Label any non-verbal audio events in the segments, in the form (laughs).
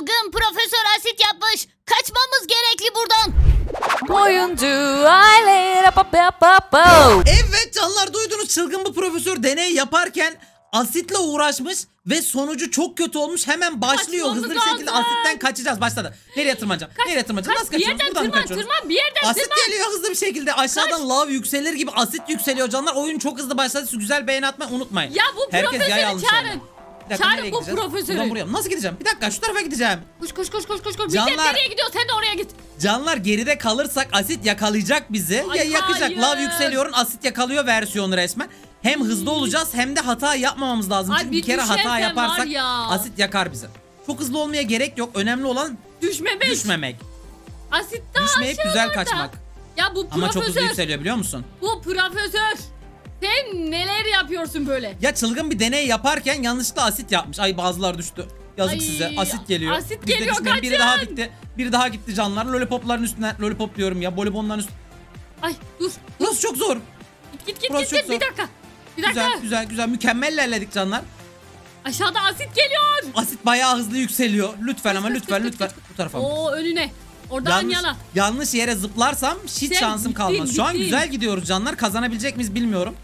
çılgın Profesör Asit yapmış. Kaçmamız gerekli buradan. Oyuncu aile pa pa pa pa. Evet canlar duydunuz çılgın bu profesör deney yaparken asitle uğraşmış ve sonucu çok kötü olmuş. Hemen başlıyor Kaçmamız hızlı bir şekilde lazım. asitten kaçacağız. Başladı. Nereye tırmanacağım? Nereye tırmanacağım? Nasıl bir kaçıyoruz? yerden Buradan mı tırman kaçıyoruz? tırman bir yerden Asit tırman. geliyor hızlı bir şekilde. Aşağıdan lav yükselir gibi asit yükseliyor canlar. Oyun çok hızlı başladı. Şu güzel beğeni atmayı unutmayın. Ya bu Herkes profesörü yay almış çağırın. Bir dakika, Çağırın bu gideceğiz? profesörü. Buradan buraya. Nasıl gideceğim? Bir dakika şu tarafa gideceğim. Koş koş koş koş koş koş. Canlar- Millet nereye gidiyor sen de oraya git. Canlar geride kalırsak asit yakalayacak bizi. Ay, ya yakacak. hayır. Lav yükseliyor, asit yakalıyor versiyonu resmen. Hem hızlı olacağız hem de hata yapmamamız lazım. Ay, Çünkü bir bir kere hata yaparsak var ya. asit yakar bizi. Çok hızlı olmaya gerek yok. Önemli olan Düşmemek. düşmemek. Asit daha Düşmeyip güzel aşağılarda. kaçmak. Ya bu Ama çok hızlı profesör. yükseliyor biliyor musun? Bu profesör. Sen neler yapıyorsun böyle? Ya çılgın bir deney yaparken yanlışlıkla asit yapmış. Ay bazılar düştü. Yazık Ay, size. Asit geliyor. asit Biz de geliyor, düşmeyelim. Biri kaçın. daha gitti. Biri daha gitti canlar. Lollipopların üstüne. Lollipop diyorum ya. Bolibonların üstüne. Ay dur. Burası çok zor. Git git git Burası git, çok git. bir zor. dakika. Bir dakika. Güzel güzel güzel. Mükemmel ilerledik canlar. Aşağıda asit geliyor. Asit bayağı hızlı yükseliyor. Lütfen ama lütfen lütfen. Bu tarafa mı? Oo önüne. Oradan Yanlış, yana. yanlış yere zıplarsam hiç Sen şansım bittin, kalmaz. Şu an güzel gidiyoruz canlar. Kazanabilecek miyiz bilmiyorum.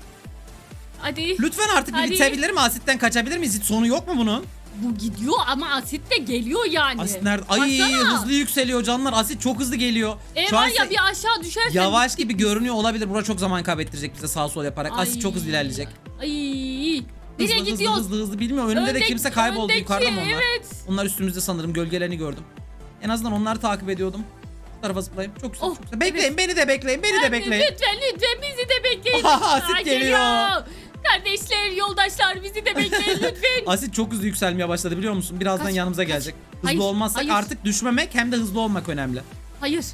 Hadi. Lütfen artık bir Hadi. bitebilir mi? Asitten kaçabilir miyiz? Hiç sonu yok mu bunun? Bu gidiyor ama asit de geliyor yani. Asit nerede? Ay Baksana. hızlı yükseliyor canlar. Asit çok hızlı geliyor. E Şu var an ya se- bir aşağı düşersen. yavaş gibi görünüyor olabilir. Bura çok zaman kaybettirecek bize sağ sol yaparak. Asit Ay. çok hızlı ilerleyecek. Ay. Hızlı, Nereye hızlı, gidiyoruz? Hızlı hızlı bilmiyorum. Önümde de Öndeki- kimse kayboldu. öndeki, Yukarıda mı onlar? Evet. Onlar üstümüzde sanırım. Gölgelerini gördüm. En azından onları takip ediyordum. Bu tarafa zıplayayım. Çok güzel. Oh, çok güzel. Bekleyin beni de bekleyin. Beni de bekleyin. Lütfen lütfen bizi de bekleyin. Asit Aa, geliyor. Kardeşler, yoldaşlar bizi de bekleyin lütfen. (laughs) Asit çok hızlı yükselmeye başladı biliyor musun? Birazdan Kaç, yanımıza kaç. gelecek. Hızlı Hayır, olmazsak hayır. artık düşmemek hem de hızlı olmak önemli. hayır.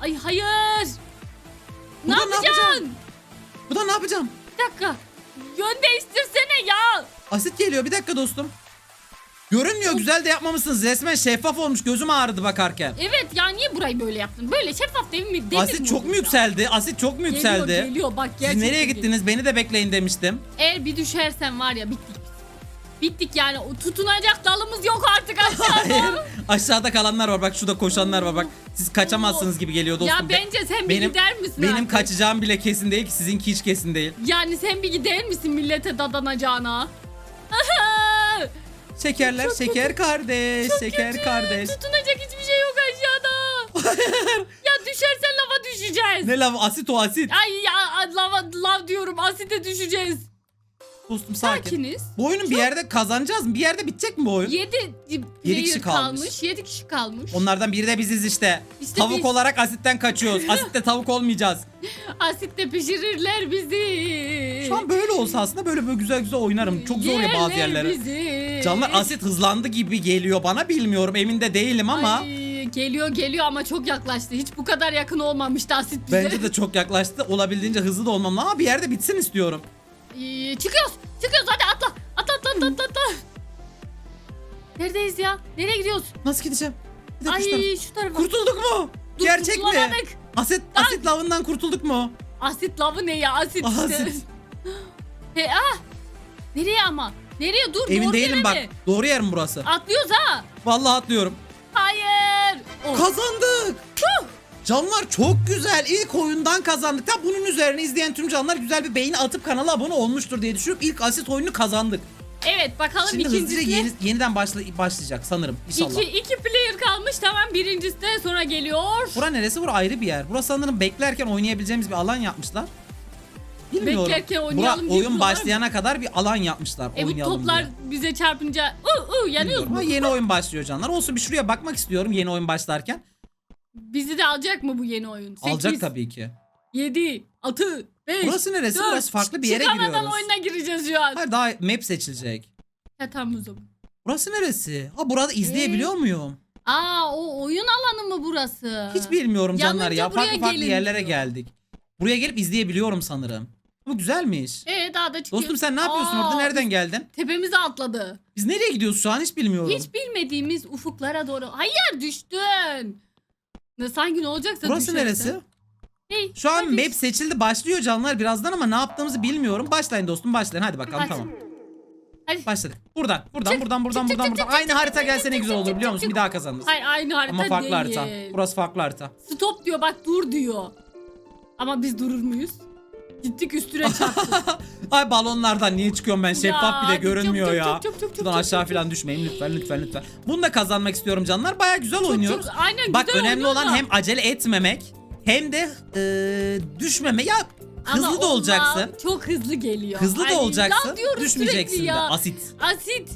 Ay hayır. Ne Burada ne yapacaksın? yapacağım? Bu da ne yapacağım? Bir dakika. Yön değiştirsene ya. Asit geliyor bir dakika dostum. Görünmüyor güzel de yapmamışsınız. Resmen şeffaf olmuş. Gözüm ağrıdı bakarken. Evet ya niye burayı böyle yaptın? Böyle şeffaf değil mi? Demir Asit çok mu yükseldi? Asit çok mu yükseldi? Geliyor geliyor bak Siz gerçekten nereye geliyor. gittiniz? Beni de bekleyin demiştim. Eğer bir düşersen var ya bittik. Bittik yani o tutunacak dalımız yok artık aşağıda. Hayır. Aşağıda kalanlar var. Bak şurada koşanlar var. Bak siz kaçamazsınız gibi geliyor dostum. ya bence sen bir benim gider misin benim artık? kaçacağım bile kesin değil ki sizinki hiç kesin değil. Yani sen bir gider misin millete dadanacağına? Şekerler, Çok şeker kardeş, şeker Kötü, kardeş. Tutunacak hiçbir şey yok aşağıda. (laughs) ya düşersen lava düşeceğiz. Ne lav? Asit o asit. Ay ya lava lav diyorum asite düşeceğiz. Dostum sakin. Sakiniz. Bu oyunun bir yerde kazanacağız mı? Bir yerde bitecek mi bu oyun? 7 Yedi kişi kalmış. kalmış. 7 kişi kalmış. Onlardan biri de biziz işte. İşte tavuk biz. olarak asitten kaçıyoruz. (laughs) Asitte tavuk olmayacağız. Asitte pişirirler bizi. Şu an böyle olsa aslında böyle böyle güzel güzel oynarım. Çok zor ya bazı Yerler yerlere. bizi. Canlar asit hızlandı gibi geliyor bana bilmiyorum emin de değilim ama Ay, geliyor geliyor ama çok yaklaştı. Hiç bu kadar yakın olmamıştı asit bize. bence de çok yaklaştı. Olabildiğince hızlı da olmam ama bir yerde bitsin istiyorum. Ee, çıkıyoruz. Çıkıyoruz hadi atla. Atla atla atla atla. atla. Neredeyiz ya? Nereye gidiyoruz? Nasıl gideceğim? Bir dakika şu tarafa. Ay şu tarafa. Kurtulduk mu? Dur, Gerçek mi? kurtulamadık. Asit, asit lavından kurtulduk mu? Asit lavı ne ya? Asit işte. Asit. He (laughs) ah. Nereye ama? Nereye dur? Emin doğru değilim yere bak. mi? Doğru yer mi burası? Atlıyoruz ha. Vallahi atlıyorum. Hayır. Oh. Kazandık. Canlar çok güzel. İlk oyundan kazandık. Tabi bunun üzerine izleyen tüm canlar güzel bir beğeni atıp kanala abone olmuştur diye düşünüp ilk asit oyunu kazandık. Evet bakalım Şimdi hızlıca ikincisi. yeni, yeniden başla, başlayacak sanırım. İnşallah. İki, iki player kalmış tamam birincisi de sonra geliyor. Bura neresi? Bura ayrı bir yer. Burası sanırım beklerken oynayabileceğimiz bir alan yapmışlar. Bilmiyorum. Beklerken Bura oynayalım diye oyun buralar mı? başlayana kadar bir alan yapmışlar. E bu oynayalım toplar diye. bize çarpınca uu uu yanıyoruz Bilmiyorum mu? ama yeni oyun başlıyor canlar. Olsun bir şuraya bakmak istiyorum yeni oyun başlarken. Bizi de alacak mı bu yeni oyun? Alacak tabii ki. 7, 6, 5, Burası neresi? Burası farklı bir yere Çıkamadan giriyoruz. oyuna gireceğiz şu an. Hayır daha map seçilecek. Ha tamam o zaman. Burası neresi? Ha burada izleyebiliyor muyum? Aa o oyun alanı mı burası? Hiç bilmiyorum canlar ya. Farklı buraya farklı gelin yerlere diyor. geldik. Buraya gelip izleyebiliyorum sanırım. Bu güzelmiş. Ee daha da çıkıyor. Dostum sen ne yapıyorsun Aa, orada? Nereden geldin? Tepemize atladı. Biz nereye gidiyoruz şu an hiç bilmiyorum. Hiç bilmediğimiz ufuklara doğru. Hayır düştün. Ne sanki ne olacaksa Burası düşersen. neresi? Hey, Şu an hadi. map seçildi başlıyor canlar birazdan ama ne yaptığımızı bilmiyorum. Başlayın dostum başlayın hadi bakalım Hadi. tamam. Hadi. Başladık. Buradan, buradan, Çık, buradan, buradan, çık, buradan, çık, buradan. çık, Aynı çık, harita çık, gelse ne çık, güzel çık, olur çık, biliyor çık, musun? Bir daha kazanırız. Hayır aynı harita Ama farklı değil. harita. Burası farklı harita. Stop diyor bak dur diyor. Ama biz durur muyuz? Gittik üstüne çarptık. (laughs) Ay balonlardan niye çıkıyorum ben? Şeffaf hadi görünmüyor çabuk, ya. çabuk, çabuk, çabuk, Şuradan çabuk, aşağı çabuk. falan düşmeyin lütfen lütfen lütfen. Bunu da kazanmak istiyorum canlar. Baya güzel oynuyoruz. Çok- aynen Bak güzel önemli olan oynuyorlar. hem acele etmemek hem de e, düşmeme. Ya hızlı Ama da olacaksın. Çok hızlı geliyor. Hızlı Ay, da olacaksın. laf diyoruz Düşmeyeceksin de. Asit. Asit.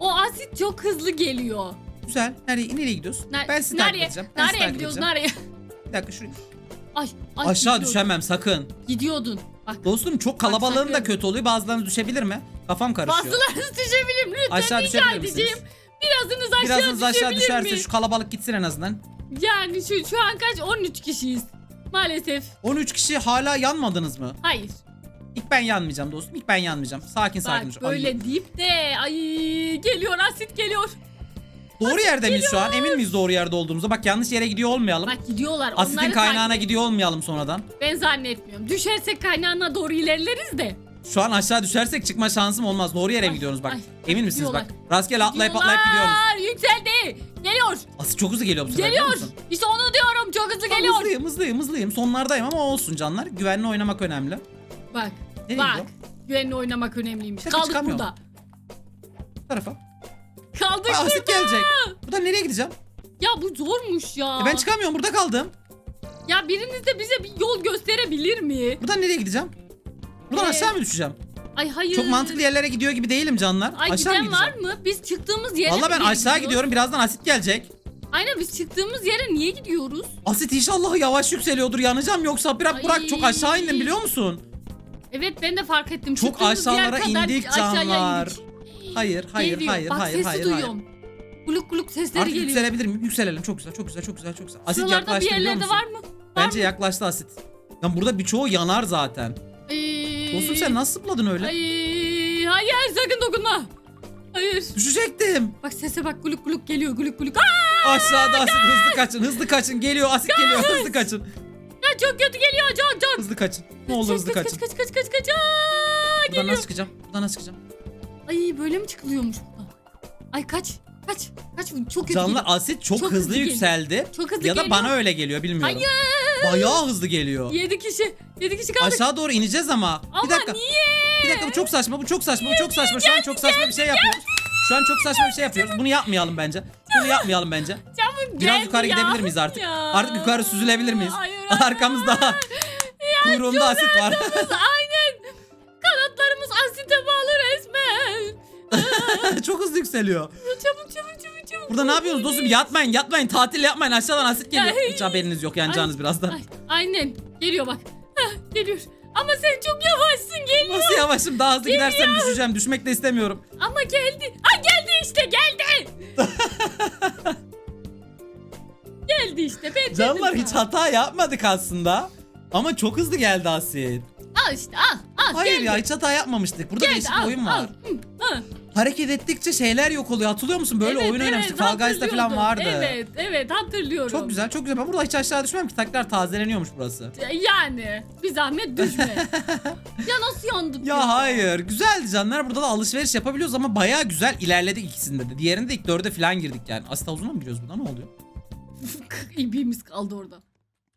O asit çok hızlı geliyor. Güzel. Nereye, nereye gidiyoruz? Ne- ben sizi takip nereye, edeceğim. Ben nereye takip gidiyoruz nereye? Bir dakika şuraya. Ay, ay Aşağı gidiyordun. düşemem sakın. Gidiyordun. Bak Dostum çok kalabalığın da sakın. kötü oluyor. Bazılarınız düşebilir mi? Kafam karışıyor. bazılarınız (laughs) düşebilir mi? Lütfen Aşağı rica düşebilir misiniz? edeceğim. Birazınız aşağı Birazınız aşağı düşebilir düşerse mi? şu kalabalık gitsin en azından. Yani şu, şu an kaç? 13 kişiyiz. Maalesef. 13 kişi hala yanmadınız mı? Hayır. İlk ben yanmayacağım dostum. İlk ben yanmayacağım. Sakin sakin. Bak Ay, böyle deyip de ay geliyor asit geliyor. Doğru yerde miyiz şu an? Emin miyiz doğru yerde olduğumuza? Bak yanlış yere gidiyor olmayalım. Bak gidiyorlar. Asitin onları kaynağına takip- gidiyor olmayalım sonradan. Ben zannetmiyorum. Düşersek kaynağına doğru ilerleriz de. Şu an aşağı düşersek çıkma şansım olmaz. Doğru yere mi Ay, gidiyorsunuz bak. ay, Emin misiniz bak. gidiyorlar. Rastgele atlayıp atlayıp gidiyorsunuz. Gidiyorlar, Yükseldi. Geliyor. Asit çok hızlı geliyor bu sefer biliyor Geliyor. musun? İşte onu diyorum. Çok hızlı Tamam, geliyor. Hızlıyım hızlıyım hızlıyım. Sonlardayım ama olsun canlar. Güvenli oynamak önemli. Bak. Nereye bak. Güvenli oynamak önemliymiş. Şaka Kaldık çıkamıyorum. burada. Bu tarafa. Kaldık Ay, asit burada. gelecek. Buradan nereye gideceğim? Ya bu zormuş ya. E ben çıkamıyorum burada kaldım. Ya biriniz de bize bir yol gösterebilir mi? Buradan nereye gideceğim? Buradan Ee, aşağı mı düşeceğim? Ay hayır. Çok mantıklı yerlere gidiyor gibi değilim canlar. Ay aşağı mı giden var gideceğim? mı? Biz çıktığımız yere Valla ben mi aşağı gidiyoruz? gidiyorum. Birazdan asit gelecek. Aynen biz çıktığımız yere niye gidiyoruz? Asit inşallah yavaş yükseliyordur. Yanacağım yoksa bırak Ay. bırak çok aşağı indim biliyor musun? Evet ben de fark ettim. Çok Çıktığımız yer aşağılara kadar indik aşağıya canlar. indik. Hayır hayır Geliyor. hayır Bak hayır sesi hayır duyuyorum. Gluk gluk sesleri Artık geliyor. yükselebilir miyim? Yükselelim. Çok güzel çok güzel çok güzel çok güzel. Asit Şuralarda bir yaklaştı biliyor yerlerde musun? var mı? Bence yaklaştı asit. Ya burada birçoğu yanar zaten. Ay. Dostum sen nasıl zıpladın öyle? Ay, hayır sakın dokunma. Hayır. Düşecektim. Bak sese bak gluk gluk geliyor gluk gluk. Aa, Aşağıda asit hızlı kaçın hızlı kaçın. Geliyor asit geliyor hızlı kaçın. ya çok kötü geliyor çok çok. Hızlı kaçın. Ne olur Kaç, hızlı kaç, kaçın. Kaç kaç kaç kaç kaç. Aa, Buradan geliyor. nasıl çıkacağım? Buradan nasıl çıkacağım? Ay böyle mi çıkılıyormuş burada? Ay kaç kaç kaç çok kötü Canlı geliyor. asit çok, Çok hızlı, hızlı geliyor. yükseldi. Çok hızlı Ya da geliyor. bana öyle geliyor bilmiyorum. Hayır. Bayağı hızlı geliyor. 7 kişi 7 kişi kaldık. Aşağı doğru ineceğiz ama. Ama bir dakika. niye? Bir dakika bu çok saçma. Bu çok saçma. Bu çok saçma. Şu an çok saçma bir şey yapıyoruz. Şu an çok saçma bir şey yapıyoruz. Bunu yapmayalım bence. Bunu yapmayalım bence. Çabuk Biraz yukarı ya. gidebilir miyiz artık? Ya. Artık yukarı süzülebilir miyiz? Hayır, hayır. Arkamızda (laughs) kuyruğunda asit var. (laughs) çok hızlı yükseliyor. Çabuk çabuk çabuk çabuk. Burada ne yapıyorsunuz dostum? Yatmayın yatmayın. Tatil yapmayın. Aşağıdan asit geliyor. Hiç haberiniz yok. Yanacağınız birazdan. Ay, aynen. Geliyor bak. Heh, geliyor. Ama sen çok yavaşsın geliyor. Nasıl yavaşım? Daha hızlı gidersem düşeceğim. Düşmek de istemiyorum. Ama geldi. Ay geldi işte geldi. (laughs) geldi işte. Ben Canlar dedim hiç sana. hata yapmadık aslında. Ama çok hızlı geldi asit. Al işte al al. Hayır geldi. ya hiç hata yapmamıştık. Burada Geldi, değişik al, bir oyun al. var. Hı, hı. Hareket ettikçe şeyler yok oluyor. Hatırlıyor musun? Böyle Evet, oyun oynamıştık. evet, Fall Guys'ta falan vardı. Evet evet hatırlıyorum. Çok güzel çok güzel. Ben burada hiç aşağı düşmem ki. Tekrar tazeleniyormuş burası. Yani bir zahmet düşme. (laughs) ya nasıl yandık Ya hayır. Güzeldi canlar. Burada da alışveriş yapabiliyoruz ama bayağı güzel ilerledik ikisinde de. Diğerinde ilk dörde falan girdik yani. Asit havuzuna mı giriyoruz burada? Ne oluyor? İbimiz kaldı orada.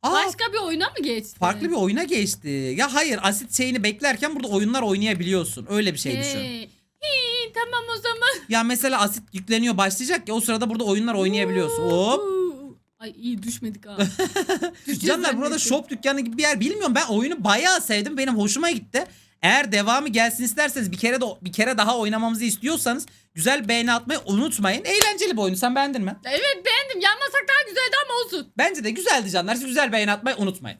Aa, Başka bir oyuna mı geçti? farklı bir oyuna geçti. Ya hayır asit şeyini beklerken burada oyunlar oynayabiliyorsun. Öyle bir şey düşün. Tamam o zaman. Ya mesela asit yükleniyor başlayacak ya o sırada burada oyunlar oynayabiliyorsun. Hop. Ay iyi düşmedik. (laughs) Düşeceğiz Canlar burada shop dükkanı gibi bir yer bilmiyorum. Ben oyunu bayağı sevdim. Benim hoşuma gitti. Eğer devamı gelsin isterseniz bir kere de bir kere daha oynamamızı istiyorsanız güzel beğeni atmayı unutmayın. Eğlenceli bir oyun. Sen beğendin mi? Evet beğendim. Yanmasak daha güzeldi ama olsun. Bence de güzeldi canlar. Siz güzel beğeni atmayı unutmayın.